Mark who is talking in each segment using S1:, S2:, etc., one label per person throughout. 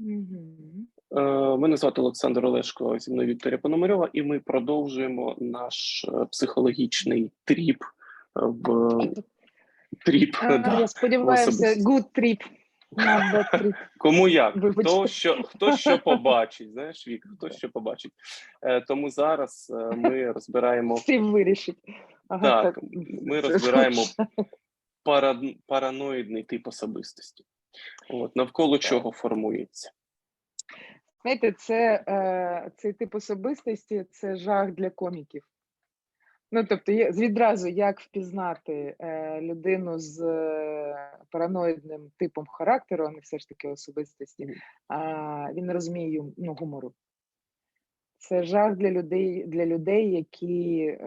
S1: Е, Мене звати Олександр Олешко, зі мною Вікторія Пономарьова, і ми продовжуємо наш е, психологічний тріп е, в тріп.
S2: А,
S1: да,
S2: Я сподіваюся, good trip.
S1: Кому як?
S2: Вибачте.
S1: Хто що, хто що побачить, знаєш, Вік, хто що побачить. Е, Тому зараз ми розбираємо
S2: Стрім вирішить. Ага,
S1: Так, ми розбираємо пара, параноїдний тип особистості. От, навколо чого формується.
S2: Знаєте, це, е, цей тип особистості це жах для коміків. Ну, тобто, є, відразу як впізнати е, людину з е, параноїдним типом характеру, а не все ж таки особистості, а, він не розуміє ну, гумору. Це жах для людей, для людей, які е,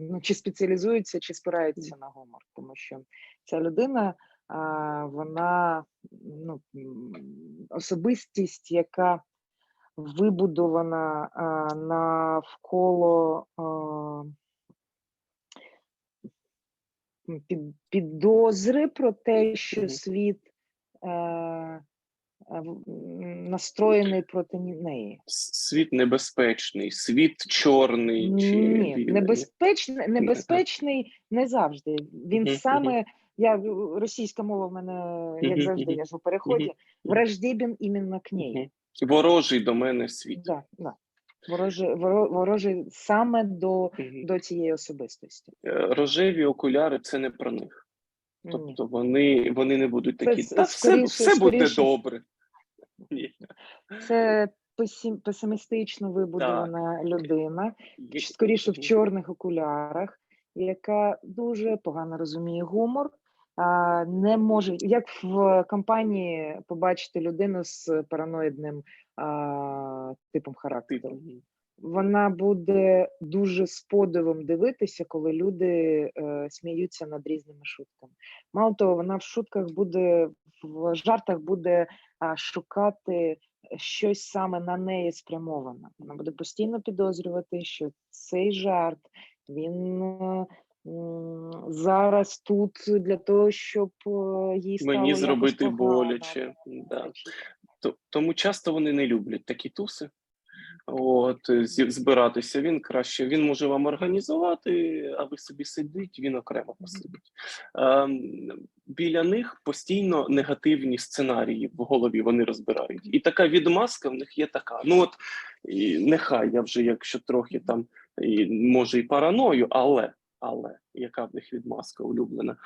S2: ну, чи спеціалізуються, чи спираються на гумор. Тому що ця людина, вона ну, особистість, яка вибудована навколо під, підозри про те, що світ е, е, настроєний проти неї.
S1: Світ небезпечний, світ чорний чи
S2: Ні, небезпечний, небезпечний не завжди. Він саме, я російська мова в мене, як завжди, я ж у переході,
S1: мгм.
S2: враждебен іменно к.
S1: Мгм. Ворожий до мене світ.
S2: Да, да. Ворожий, ворожий саме до, до цієї особистості.
S1: Е, Рожеві окуляри це не про них. Тобто вони, вони не будуть такі.
S2: с-
S1: Та
S2: скоріше-
S1: все буде
S2: скоріше-
S1: добре.
S2: Це песимістично вибудована людина, скоріше в чорних окулярах, яка дуже погано розуміє гумор. Не може, як в компанії побачити людину з параноїдним а, типом характеру. Вона буде дуже з подивом дивитися, коли люди е, сміються над різними шутками. Мало того, вона в шутках буде в жартах буде а, шукати щось саме на неї спрямоване. Вона буде постійно підозрювати, що цей жарт він е, зараз тут для того, щоб е, їй стало
S1: Мені зробити
S2: погано.
S1: боляче. Да. Тому часто вони не люблять такі туси. От, збиратися він краще. Він може вам організувати, а ви собі сидіть, він окремо посидить. Біля них постійно негативні сценарії в голові вони розбирають. І така відмазка в них є така. Ну от і нехай я вже, якщо трохи там і, може і параною, але. Але яка в них відмазка улюблена?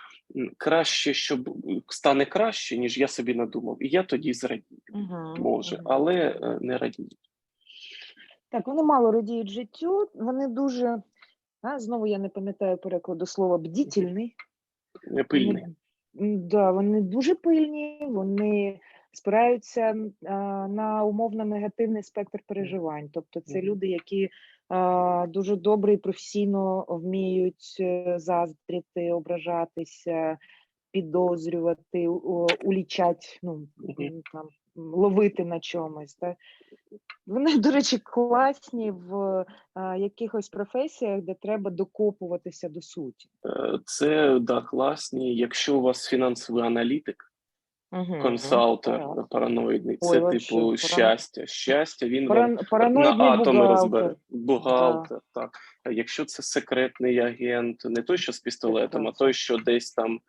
S1: Краще, щоб стане краще, ніж я собі надумав. І я тоді зрадію.
S2: Мгм,
S1: Може,
S2: мгм.
S1: але е, не радію.
S2: Так, вони мало радіють життю, вони дуже, а, знову я не пам'ятаю перекладу слова бдітельний.
S1: Пильний.
S2: Вони, да, вони дуже пильні, вони спираються а, на умовно негативний спектр переживань. Тобто це люди, які дуже добре і професійно вміють е, заздріти, ображатися, підозрювати, у- улічать, ну, там, ловити на чомусь. Так? Вони, до речі, класні в а, якихось професіях, де треба докопуватися до суті.
S1: Е, Це да, класні. Якщо у вас фінансовий аналітик,
S2: Угу.
S1: консалтер параноїдний, це
S2: вообще,
S1: типу
S2: паран-
S1: щастя. Щастя, він
S2: Паран... Параноїдний
S1: на атоми
S2: бухгалтер.
S1: розбере. Бухгалтер, так. А якщо це секретний агент, не той, що з пістолетом, а той, що десь там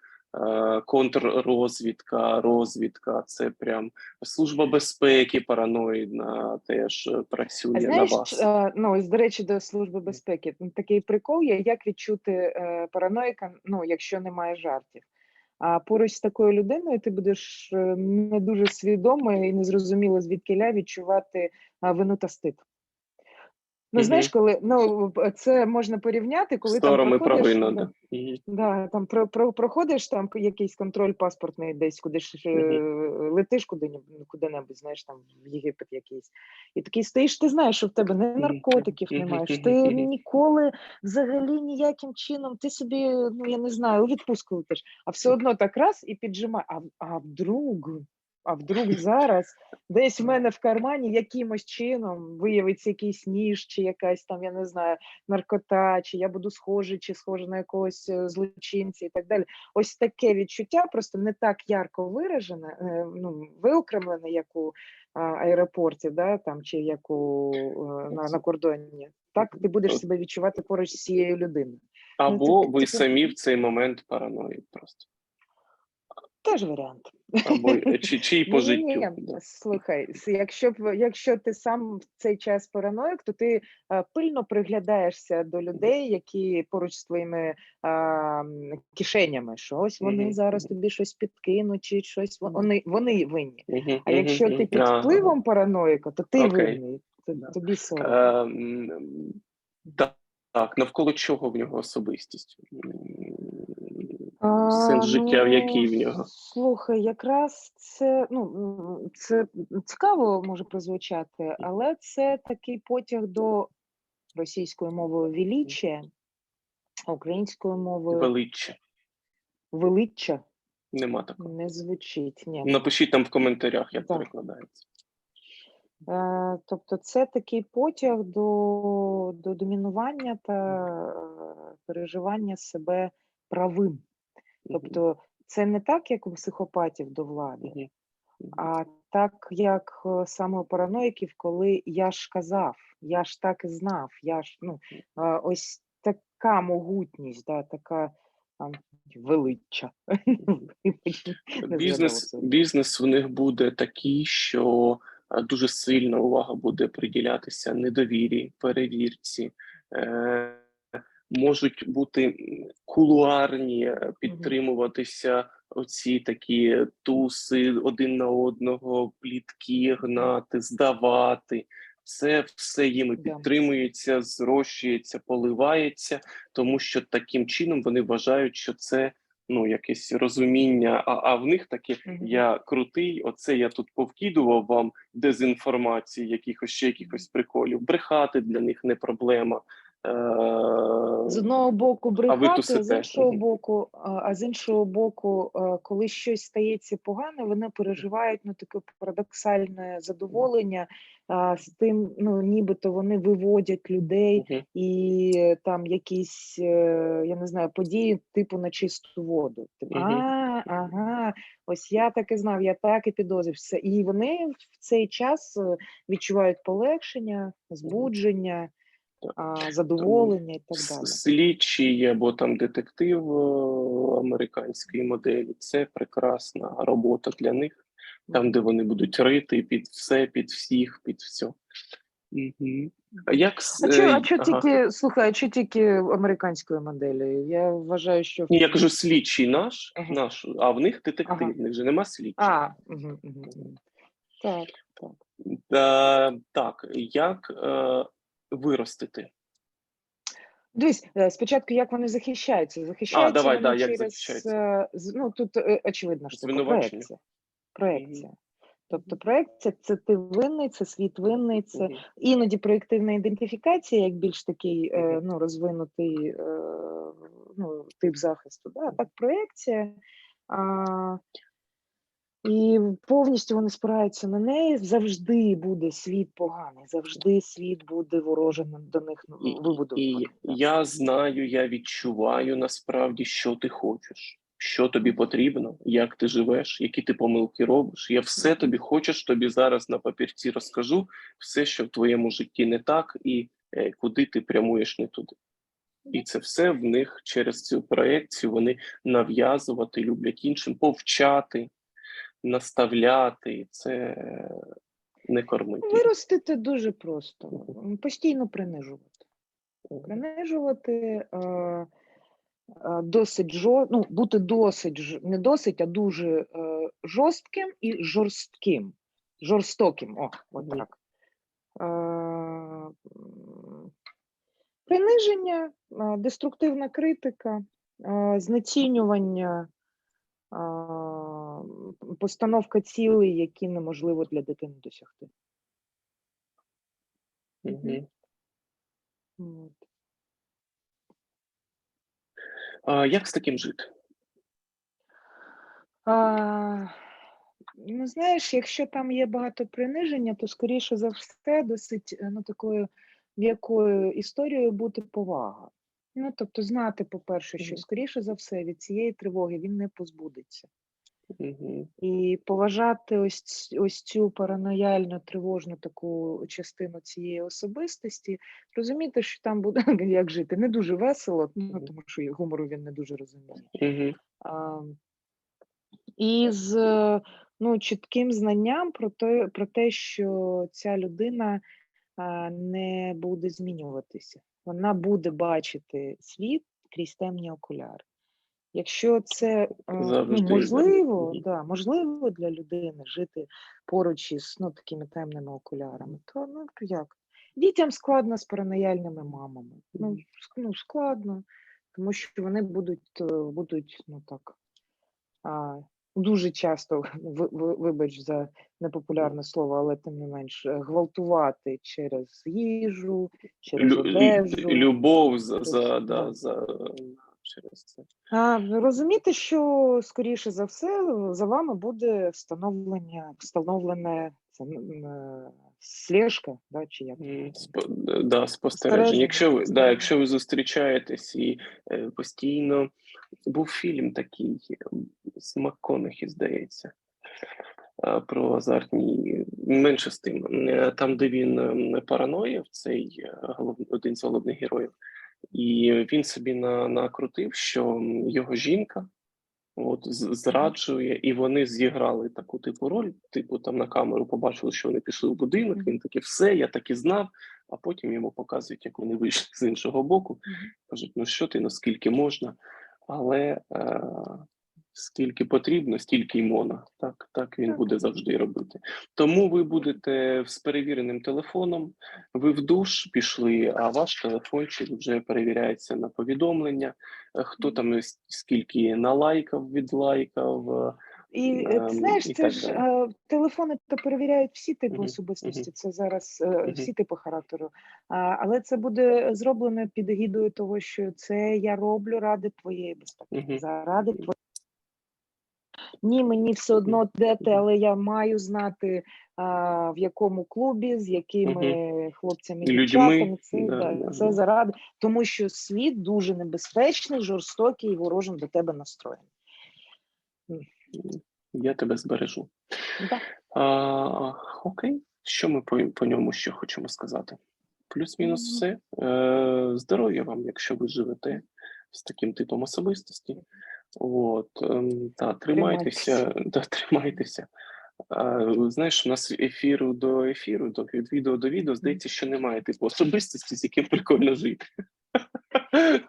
S1: е, контррозвідка, розвідка, це прям служба безпеки параноїдна теж е, працює
S2: А
S1: на вас.
S2: ну ось до речі, до служби безпеки такий прикол є, як відчути параноїка, ну якщо немає жартів. А поруч з такою людиною ти будеш е, не дуже свідомо і незрозуміло звідкиля відчувати вину та стид. Ну, знаєш, коли ну це можна порівняти, коли
S1: Сороми
S2: там проходиш,
S1: провина,
S2: да,
S1: да.
S2: Да, там про, про, проходиш там якийсь контроль паспортний десь, куди ж е, летиш куди куди-небудь, знаєш, там в Єгипет якийсь. І такий стоїш, ти знаєш, що в тебе не наркотиків немає, ти ніколи взагалі ніяким чином, ти собі, ну я не знаю, у відпустку летиш, а все одно так раз і піджимає. А, а вдруг, а вдруг зараз десь в мене в кармані якимось чином виявиться якийсь ніж, чи якась там, я не знаю, наркота, чи я буду схожий, чи схожа на якогось е, злочинця і так далі. Ось таке відчуття просто не так ярко виражене, е, ну, виокремлене, як у аеропорті, да, там, чи як у, е, на, на кордоні. Так ти будеш себе відчувати поруч з цією людиною.
S1: Або
S2: це-
S1: ви
S2: це-
S1: самі в цей момент параноїк просто.
S2: Теж варіант.
S1: Або е, чи, чи по
S2: Ні-ні-ні, Слухай, якщо б якщо ти сам в цей час параноїк, то ти е, пильно приглядаєшся до людей, які поруч з твоїми а, кишенями, що ось вони
S1: Мгм,
S2: зараз тобі щось підкинуть, чи щось вони, вони винні.
S1: Мгм,
S2: А якщо ти під впливом параноїка, то ти
S1: Окей.
S2: винний. Тобі соромно.
S1: Ем, Так, так, навколо чого в нього особистість? Сенс життя, в
S2: ну,
S1: який в нього?
S2: Слухай, якраз це ну це цікаво може прозвучати, але це такий потяг до російською мовою величия, українською мовою
S1: Величчя.
S2: величчя
S1: Нема такого.
S2: не звучить. Ні.
S1: Напишіть там в коментарях, як
S2: Так.
S1: перекладається.
S2: Е, тобто, це такий потяг до, до домінування та е, переживання себе правим. Тобто, це не так, як у психопатів до влади. А так, як е, саме у параноїків, коли я ж казав, я ж так і знав, я ж ну е, ось така могутність, да, така там, величчя.
S1: Бізнес,
S2: згадала
S1: бізнес в них буде такий, що е, дуже сильна увага буде приділятися недовірі, перевірці. Е, можуть бути кулуарні, е, підтримуватися оці такі туси один на одного, плітки гнати, здавати. Це все їм підтримується, зрощується, поливається, тому що таким чином вони вважають, що це ну якесь розуміння. А, а в них таке я крутий, оце я тут повкидував вам дезінформації, якихось ще якихось приколів. Брехати для них не проблема. Е,
S2: З одного боку брехати, з іншого боку, а з іншого боку, е, коли щось стається погане, вони переживають ну таке парадоксальне задоволення а, з тим, ну нібито вони виводять людей і там якісь, е, я не знаю, події типу на чисту воду. Типу, а, ага, ось я так і знав, я так і підозрював. Все. І вони в цей час відчувають полегшення, збудження, задоволення і так далі.
S1: Слідчий або там детектив е, американської моделі це прекрасна робота для них, там, де вони будуть рити під все, під всіх, під все. Угу. А як
S2: А
S1: е,
S2: а чо
S1: ага.
S2: тільки, слухай, а чо тільки американської моделі? Я вважаю, що
S1: Ні, я кажу, слідчий наш,
S2: Ага.
S1: наш, а в них детектив,
S2: Ага.
S1: в них же нема слідчих.
S2: А, угу, угу. Так, так.
S1: Та, так, як е, виростити?
S2: Дивись, е, спочатку як вони захищаються? Захищаються
S1: давай,
S2: вони
S1: да, як
S2: через,
S1: захищаються?
S2: е, ну тут е, очевидна штука,
S1: Звинувачення?
S2: проекція. Проекція. Тобто проекція це ти винний, це світ винний, це іноді проєктивна ідентифікація, як більш такий ну, розвинутий ну, тип захисту. Да? Так, проєкція. А, і повністю вони спираються на неї. Завжди буде світ поганий, завжди світ буде ворожим до них ну,
S1: І, і я знаю, я відчуваю насправді, що ти хочеш, що тобі потрібно, як ти живеш, які ти помилки робиш. Я все тобі хочеш, тобі зараз на папірці розкажу все, що в твоєму житті не так, і е, куди ти прямуєш не туди. І це все в них через цю проекцію вони нав'язувати люблять іншим, повчати, наставляти. І Це не кормити.
S2: Виростити дуже просто, постійно принижувати. Принижувати е, е, досить жор... ну, бути досить не досить, а дуже е, жорстким і жорстким. Жорстоким. О, от так. Приниження, деструктивна критика, знецінювання, постановка цілей, які неможливо для дитини досягти.
S1: Мгм.
S2: От.
S1: А як з таким жити?
S2: А, Ну, знаєш, якщо там є багато приниження, то скоріше за все досить е, ну, такою м'якою історією бути повага. Ну, тобто знати, по-перше, що скоріше за все від цієї тривоги він не позбудеться.
S1: Мгм.
S2: І поважати ось, ось цю паранояльну тривожну таку частину цієї особистості, розуміти, що там буде як жити. Не дуже весело, ну, тому що гумору він не дуже розуміє.
S1: Мгм.
S2: А, і з ну, чітким знанням про те, про те, що ця людина а, не буде змінюватися. Вона буде бачити світ крізь темні окуляри. Якщо це ну, можливо, да, можливо для людини жити поруч із ну, такими темними окулярами, то ну то як? Дітям складно з паранояльними мамами. Ну, ну складно, тому що вони будуть, е, будуть ну так, а, дуже часто, ви- вибач за непопулярне слово, але тим не менш, гвалтувати через їжу, через одежу.
S1: Любов за, за,
S2: да,
S1: за через.
S2: А, ви розумієте, що скоріше за все за вами буде встановлення, встановлене це е, слежка, да, чи як це?
S1: спо- да, спостереження. Якщо ви, да, якщо ви зустрічаєтесь і е, постійно був фільм такий з МакКонахі, здається, е, про азартні менше з тим, е, там, де він параноїв, цей е, один з головних героїв, і він собі на, накрутив, що його жінка. От зраджує, і вони зіграли таку типу роль. Типу, там на камеру побачили, що вони пішли в будинок. Він такий, все, я так і знав. А потім йому показують, як вони вийшли з іншого боку. Кажуть, ну що ти, наскільки можна, але е, скільки потрібно, стільки й мона. Так, так він
S2: Так.
S1: буде завжди робити. Тому ви будете з перевіреним телефоном. Ви в душ пішли, а ваш телефончик вже перевіряється на повідомлення. е, Хто там скільки налайкав, відлайкав. е,
S2: І е,
S1: Ем,
S2: ти знаєш, це
S1: так
S2: ж телефони то перевіряють всі типи особистості. Це зараз всі типи характеру. Але це буде зроблено під егідою того, що це я роблю ради твоєї безпеки, заради твоєї. Ні, мені все одно де ти, але я маю знати, а, в якому клубі, з якими хлопцями і дівчатами. Це,
S1: да,
S2: да,
S1: да,
S2: це
S1: да.
S2: заради, тому що світ дуже небезпечний, жорстокий і ворожим до тебе настроєний.
S1: Я тебе збережу.
S2: Да.
S1: А, окей, що ми по, по ньому ще хочемо сказати? Плюс-мінус все. Е, здоров'я вам, якщо ви живете з таким типом особистості. От, та, тримайтеся, да, тримайтеся. Знаєш, у нас ефіру до ефіру, до від відео до відео, здається, що немає типу особистості, з яким прикольно жити.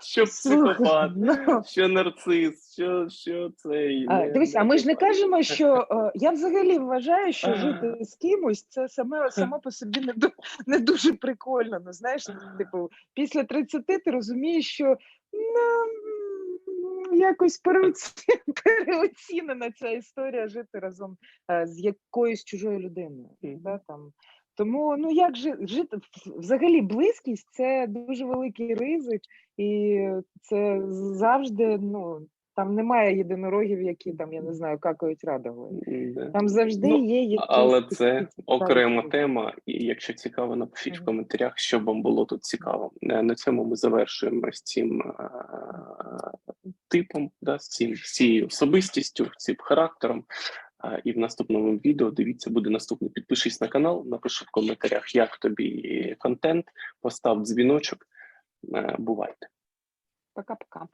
S1: Що психопат,
S2: ну,
S1: що нарцис, що, що цей.
S2: А, дивись, а ми ж не кажемо, що е, я взагалі вважаю, що жити з кимось це саме само по собі не, не дуже прикольно. Ну знаєш, типу, після 30 ти розумієш, що ну, якось переоці- переоцінена ця історія жити разом е, з якоюсь чужою людиною. Да, там. Тому ну як жити взагалі близькість це дуже великий ризик, і це завжди ну там немає єдинорогів, які там я не знаю, какають радугою.
S1: М-да.
S2: Там завжди
S1: Ну,
S2: є якісь
S1: Але це окрема тема, і якщо цікаво, напишіть в коментарях, що вам було тут цікаво. Е, На цьому ми завершуємо з цим е, типом, да, з цим з цією особистістю, цим характером. А, І в наступному відео дивіться, буде наступне. Підпишись на канал, напиши в коментарях, як тобі контент, постав дзвіночок. Е, Бувайте.
S2: Пока-пока.